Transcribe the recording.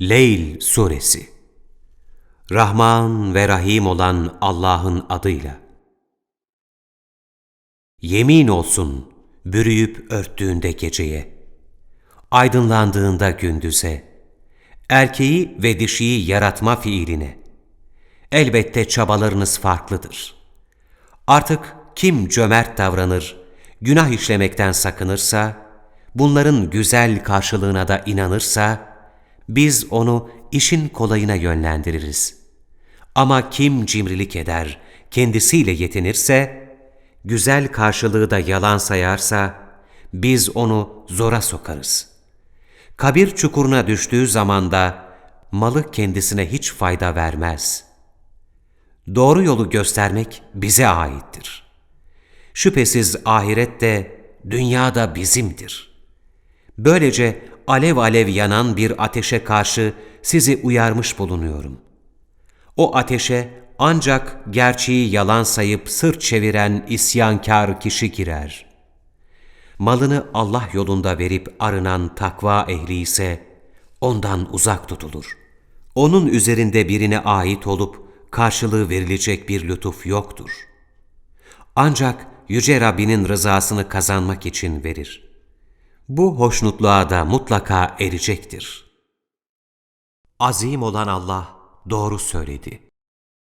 Leyl Suresi Rahman ve Rahim olan Allah'ın adıyla. Yemin olsun bürüyüp örttüğünde geceye, aydınlandığında gündüze, erkeği ve dişiyi yaratma fiiline. Elbette çabalarınız farklıdır. Artık kim cömert davranır, günah işlemekten sakınırsa, bunların güzel karşılığına da inanırsa, biz onu işin kolayına yönlendiririz. Ama kim cimrilik eder, kendisiyle yetinirse, güzel karşılığı da yalan sayarsa, biz onu zora sokarız. Kabir çukuruna düştüğü zaman da malı kendisine hiç fayda vermez. Doğru yolu göstermek bize aittir. Şüphesiz ahiret de, dünya da bizimdir. Böylece alev alev yanan bir ateşe karşı sizi uyarmış bulunuyorum. O ateşe ancak gerçeği yalan sayıp sırt çeviren isyankar kişi girer. Malını Allah yolunda verip arınan takva ehli ise ondan uzak tutulur. Onun üzerinde birine ait olup karşılığı verilecek bir lütuf yoktur. Ancak Yüce Rabbinin rızasını kazanmak için verir. Bu hoşnutluğa da mutlaka erecektir. Azim olan Allah doğru söyledi.